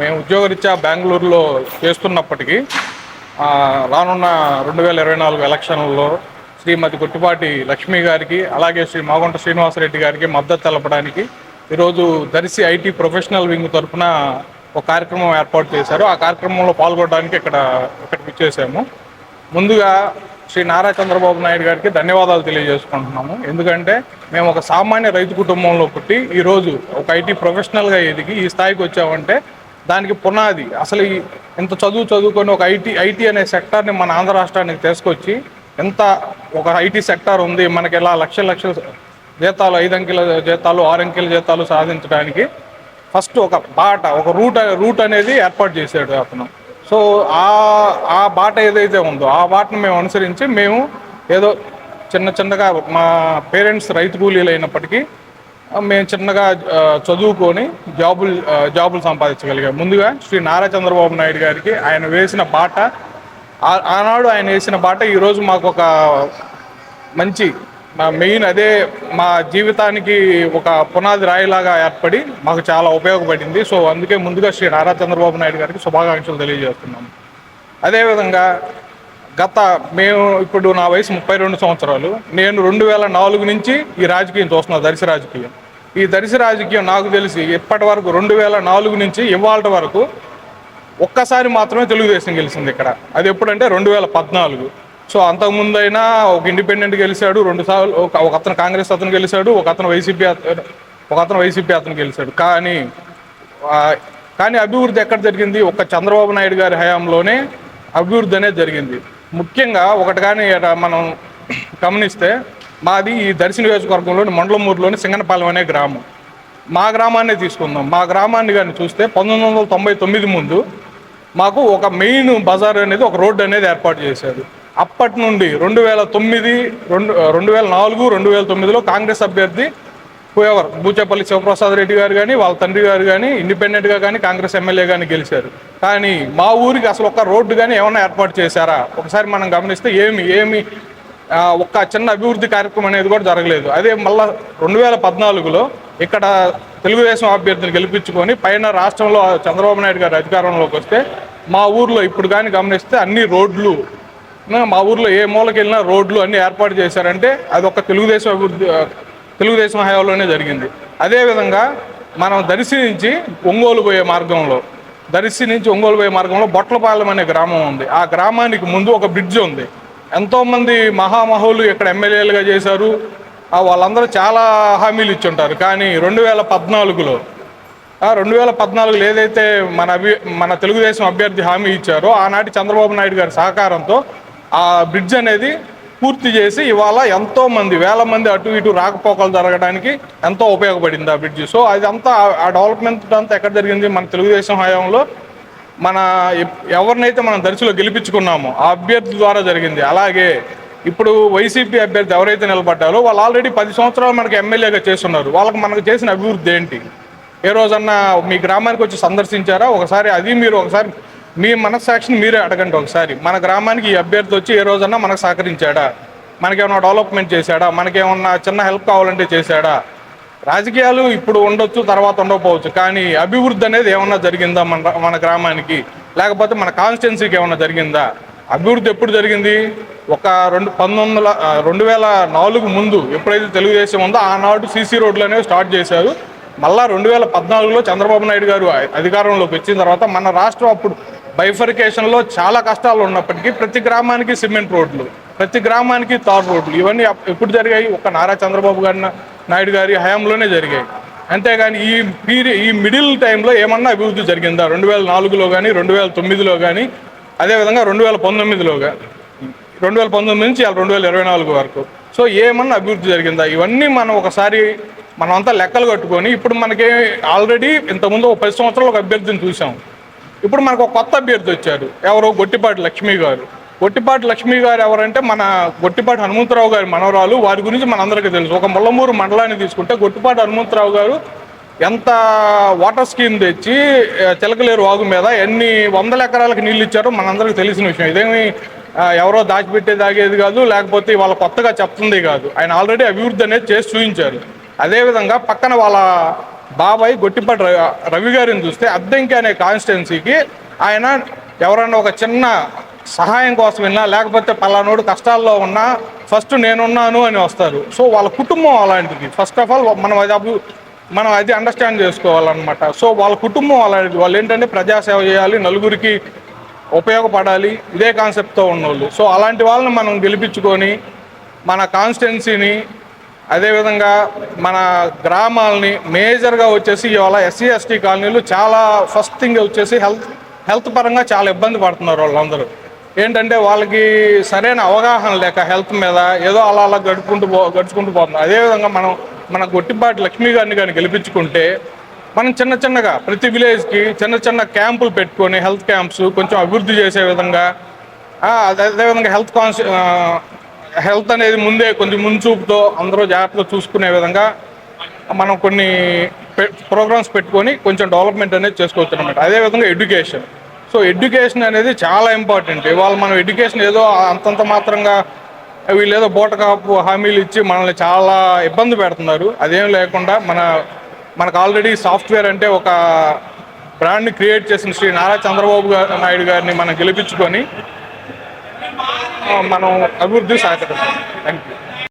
మేము ఉద్యోగరీత్యా బెంగళూరులో చేస్తున్నప్పటికీ రానున్న రెండు వేల ఇరవై నాలుగు ఎలక్షన్లలో శ్రీమతి గుట్టిపాటి లక్ష్మి గారికి అలాగే శ్రీ మాగుంట శ్రీనివాసరెడ్డి గారికి మద్దతు తెలపడానికి ఈరోజు దర్శి ఐటీ ప్రొఫెషనల్ వింగ్ తరఫున ఒక కార్యక్రమం ఏర్పాటు చేశారు. ఆ కార్యక్రమంలో పాల్గొనడానికి ఇక్కడ ఇక్కడికి వచ్చేసాము ముందుగా శ్రీ నారా చంద్రబాబు నాయుడు గారికి ధన్యవాదాలు తెలియజేసుకుంటున్నాము. ఎందుకంటే మేము ఒక సామాన్య రైతు కుటుంబంలో పుట్టి ఈరోజు ఒక ఐటీ ప్రొఫెషనల్గా ఎదిగి ఈ స్థాయికి వచ్చామంటే దానికి పునాది. అసలు ఈ ఇంత చదువు చదువుకొని ఒక ఐటీ ఐటీ అనే సెక్టార్ని మన ఆంధ్ర రాష్ట్రానికి తీసుకొచ్చి ఎంత ఒక ఐటీ సెక్టార్ ఉంది మనకి ఇలా లక్షల లక్షల జీతాలు ఐదు అంకెల జీతాలు ఆరు అంకెల జీతాలు సాధించడానికి ఫస్ట్ ఒక బాట ఒక రూట్ రూట్ అనేది ఏర్పాటు చేశాడు అతను. సో ఆ ఆ బాట ఏదైతే ఉందో ఆ బాటను మేము అనుసరించి మేము ఏదో చిన్న చిన్నగా మా పేరెంట్స్ రైతు కూలీలు అయినప్పటికీ మేము చిన్నగా చదువుకొని జాబులు జాబులు సంపాదించగలిగాం. ముందుగా శ్రీ నారా చంద్రబాబు నాయుడు గారికి ఆయన వేసిన బాట ఆనాడు ఆయన వేసిన బాట ఈరోజు మాకు ఒక మంచి మా మెయిన్ అదే మా జీవితానికి ఒక పునాది రాయిలాగా ఏర్పడి మాకు చాలా ఉపయోగపడింది. సో అందుకే ముందుగా శ్రీ నారా చంద్రబాబు నాయుడు గారికి శుభాకాంక్షలు తెలియజేస్తున్నాము. అదేవిధంగా గత మేము ఇప్పుడు నా వయసు ముప్పై రెండు సంవత్సరాలు. నేను రెండు వేల నాలుగు నుంచి ఈ రాజకీయం చూస్తున్నా దర్శి రాజకీయం. ఈ దర్శి రాజకీయం నాకు తెలిసి ఇప్పటి వరకు రెండు వేల నాలుగు నుంచి ఇవాళ వరకు ఒక్కసారి మాత్రమే తెలుగుదేశం గెలిచింది ఇక్కడ. అది ఎప్పుడంటే రెండు వేల పద్నాలుగు. సో అంతకుముందైనా ఒక ఇండిపెండెంట్ గెలిచాడు రెండు సార్లు ఒక ఒక అతను కాంగ్రెస్ అతను గెలిచాడు ఒక అతను వైసీపీ అతను ఒక అతను వైసీపీ అతను గెలిచాడు. కానీ కానీ అభివృద్ధి ఎక్కడ జరిగింది? ఒక్క చంద్రబాబు నాయుడు గారి హయాంలోనే అభివృద్ధి అనేది జరిగింది. ముఖ్యంగా ఒకటి కానీ మనం గమనిస్తే మాది ఈ దర్శన నియోజకవర్గంలోని మండలమూరులోని సింగనపాలెం అనే గ్రామం. మా గ్రామాన్నే తీసుకుందాం. మా గ్రామాన్ని కానీ చూస్తే పంతొమ్మిది వందల తొంభై తొమ్మిది ముందు మాకు ఒక మెయిన్ బజార్ అనేది ఒక రోడ్డు అనేది ఏర్పాటు చేశారు. అప్పటి నుండి రెండు వేల తొమ్మిది రెండు రెండు వేల నాలుగు రెండు వేల తొమ్మిదిలో కాంగ్రెస్ అభ్యర్థి హూఎవర్ బూచేపల్లి శివప్రసాద్ రెడ్డి గారు కానీ వాళ్ళ తండ్రి గారు కానీ ఇండిపెండెంట్గా కానీ కాంగ్రెస్ ఎమ్మెల్యే కానీ గెలిచారు. కానీ మా ఊరికి అసలు ఒక రోడ్డు కానీ ఏమైనా ఏర్పాటు చేశారా? ఒకసారి మనం గమనిస్తే ఏమి ఏమి ఒక్క చిన్న అభివృద్ధి కార్యక్రమం అనేది కూడా జరగలేదు. అదే మళ్ళా రెండు వేల పద్నాలుగులో ఇక్కడ తెలుగుదేశం అభ్యర్థిని గెలిపించుకొని పైన రాష్ట్రంలో చంద్రబాబు నాయుడు గారు అధికారంలోకి వస్తే మా ఊర్లో ఇప్పుడు కానీ గమనిస్తే అన్ని రోడ్లు మా ఊర్లో ఏ మూలకి వెళ్ళినా రోడ్లు అన్ని ఏర్పాటు చేశారంటే అది ఒక తెలుగుదేశం అభివృద్ధి తెలుగుదేశం హయాంలోనే జరిగింది. అదేవిధంగా మనం దర్శి నుంచి ఒంగోలు పోయే మార్గంలో దర్శి నుంచి ఒంగోలు పోయే మార్గంలో బొట్లపాలెం అనే గ్రామం ఉంది. ఆ గ్రామానికి ముందు ఒక బ్రిడ్జ్ ఉంది. ఎంతోమంది మహామహులు ఇక్కడ ఎమ్మెల్యేలుగా చేశారు. వాళ్ళందరూ చాలా హామీలు ఇచ్చుంటారు. కానీ రెండు వేల పద్నాలుగులో రెండు వేల పద్నాలుగులో ఏదైతే మన అభి మన తెలుగుదేశం అభ్యర్థి హామీ ఇచ్చారో ఆనాటి చంద్రబాబు నాయుడు గారి సహకారంతో ఆ బ్రిడ్జ్ అనేది పూర్తి చేసి ఇవాళ ఎంతో మంది వేల మంది అటు ఇటు రాకపోకలు జరగడానికి ఎంతో ఉపయోగపడింది ఆ బ్రిడ్జ్. సో అదంతా ఆ- ఆ డెవలప్మెంట్ అంతా ఎక్కడ జరిగింది? మన తెలుగుదేశం హయాంలో మన ఎవరినైతే మనం దర్శిలో గెలిపించుకున్నామో ఆ అభ్యర్థి ద్వారా జరిగింది. అలాగే ఇప్పుడు వైసీపీ అభ్యర్థి ఎవరైతే నిలబడ్డారో వాళ్ళు ఆల్రెడీ పది సంవత్సరాలు మనకి ఎమ్మెల్యేగా చేస్తున్నారు. వాళ్ళకి మనకు చేసిన అభివృద్ధి ఏంటి? ఏ రోజన్నా మీ గ్రామానికి వచ్చి సందర్శించారా? ఒకసారి అది మీరు ఒకసారి మీ మనస్సాక్షిని మీరే అడగండి ఒకసారి. మన గ్రామానికి ఈ అభ్యర్థి వచ్చి ఏ రోజన్నా మనకు సహకరించాడా? మనకేమన్నా డెవలప్మెంట్ చేశాడా? మనకేమన్నా చిన్న హెల్ప్ కావాలంటే చేశాడా? రాజకీయాలు ఇప్పుడు ఉండొచ్చు తర్వాత ఉండకపోవచ్చు. కానీ అభివృద్ధి అనేది ఏమన్నా జరిగిందా మన మన గ్రామానికి? లేకపోతే మన కాన్స్టిట్యున్సీకి ఏమన్నా జరిగిందా? అభివృద్ధి ఎప్పుడు జరిగింది? ఒక రెండు పంతొమ్మిది వందల రెండు వేల నాలుగు ముందు ఎప్పుడైతే తెలుగుదేశం ఉందో ఆనాడు సీసీ రోడ్లు అనేవి స్టార్ట్ చేశారు. మళ్ళా రెండు వేల పద్నాలుగులో చంద్రబాబు నాయుడు గారు అధికారంలోకి వచ్చిన తర్వాత మన రాష్ట్రం అప్పుడు బైఫర్కేషన్లో చాలా కష్టాలు ఉన్నప్పటికీ ప్రతి గ్రామానికి సిమెంట్ రోడ్లు ప్రతి గ్రామానికి తార్ రోడ్లు ఇవన్నీ అప్- ఎప్పుడు జరిగాయి? ఒక నారా చంద్రబాబు గారి నాయుడు గారి హయాంలోనే జరిగాయి. అంతేగాని ఈ పీరియడ్ ఈ మిడిల్ టైంలో ఏమన్నా అభివృద్ధి జరిగిందా? రెండు వేల నాలుగులో కానీ రెండు వేల తొమ్మిదిలో కానీ అదేవిధంగా రెండు వేల పంతొమ్మిదిలో రెండు వేల పంతొమ్మిది నుంచి రెండు వేల ఇరవై నాలుగు వరకు. సో ఏమన్నా అభివృద్ధి జరిగిందా? ఇవన్నీ మనం ఒకసారి మనం అంతా లెక్కలు కట్టుకొని ఇప్పుడు మనకి ఆల్రెడీ ఇంతకుముందు ఒక పది సంవత్సరాలు ఒక అభ్యర్థిని చూసాం. ఇప్పుడు మనకు ఒక కొత్త అభ్యర్థి వచ్చారు ఎవరో గొట్టిపాటి లక్ష్మి గారు. గొట్టిపాటి లక్ష్మి గారు ఎవరంటే మన గొట్టిపాటి హనుమంతరావు గారి మనవరాలు. వారి గురించి మనందరికీ తెలుసు. ఒక ముల్లమూరు మండలాన్ని తీసుకుంటే గొట్టిపాటి హనుమంతరావు గారు ఎంత వాటర్ స్కీమ్ తెచ్చి చిలకలేరు వాగు మీద ఎన్ని వందల ఎకరాలకు నీళ్ళు ఇచ్చారో మనందరికీ తెలిసిన విషయం. ఇదేమి ఎవరో దాచిపెట్టే దాగేది కాదు లేకపోతే వాళ్ళ కొత్తగా చెప్తుంది కాదు. ఆయన ఆల్రెడీ అభివృద్ధి అనేది చేసి చూపించారు. అదేవిధంగా పక్కన వాళ్ళ బాబాయ్ గొట్టిపాటి రవి రవి గారిని చూస్తే అద్దంకి అనే కాన్స్టిట్యున్సీకి ఆయన ఎవరన్నా ఒక చిన్న సహాయం కోసం విన్నా లేకపోతే పలానోడు కష్టాల్లో ఉన్నా ఫస్ట్ నేనున్నాను అని వస్తారు. సో వాళ్ళ కుటుంబం అలాంటిది. ఫస్ట్ ఆఫ్ ఆల్ మనం అది మనం అది అండర్స్టాండ్ చేసుకోవాలన్నమాట. సో వాళ్ళ కుటుంబం అలాంటిది. వాళ్ళు ఏంటంటే ప్రజాసేవ చేయాలి నలుగురికి ఉపయోగపడాలి. ఇదే కాన్సెప్ట్తో ఉన్నోళ్ళు. సో అలాంటి వాళ్ళని మనం గెలిపించుకొని మన కాన్స్టిట్యున్సీని అదేవిధంగా మన గ్రామాలని మేజర్గా వచ్చేసి ఇవాళ ఎస్సీ ఎస్టీ కాలనీలు చాలా ఫస్ట్ థింగ్ వచ్చేసి హెల్త్ హెల్త్ పరంగా చాలా ఇబ్బంది పడుతున్నారు వాళ్ళందరూ. ఏంటంటే వాళ్ళకి సరైన అవగాహన లేక హెల్త్ మీద ఏదో అలా అలా గడుపుకుంటూ పో గడుచుకుంటూ పోతున్నారు. అదేవిధంగా మనం మన గొట్టిపాటి లక్ష్మీ గారిని కానీ గెలిపించుకుంటే మనం చిన్న చిన్నగా ప్రతి విలేజ్కి చిన్న చిన్న క్యాంపులు పెట్టుకొని హెల్త్ క్యాంప్స్ కొంచెం అభివృద్ధి చేసే విధంగా అదే అదేవిధంగా హెల్త్ కాన్షి హెల్త్ అనేది ముందే కొంచెం ముంచూపుతో అందరూ జాగ్రత్తగా చూసుకునే విధంగా మనం కొన్ని ప్రోగ్రామ్స్ పెట్టుకొని కొంచెం డెవలప్మెంట్ అనేది చేసుకోవచ్చు అనమాట అదేవిధంగా ఎడ్యుకేషన్. సో ఎడ్యుకేషన్ అనేది చాలా ఇంపార్టెంట్. ఇవాళ మనం ఎడ్యుకేషన్ ఏదో అంతంత మాత్రంగా వీళ్ళు ఏదో బోటకాపు హామీలు ఇచ్చి మనల్ని చాలా ఇబ్బంది పెడుతున్నారు. అదేం లేకుండా మన మనకు ఆల్రెడీ సాఫ్ట్వేర్ అంటే ఒక బ్రాండ్ని క్రియేట్ చేసిన శ్రీ నారా చంద్రబాబు గారు నాయుడు గారిని మనం గెలిపించుకొని మనం అభివృద్ధి సాధించాలి థ్యాంక్ యూ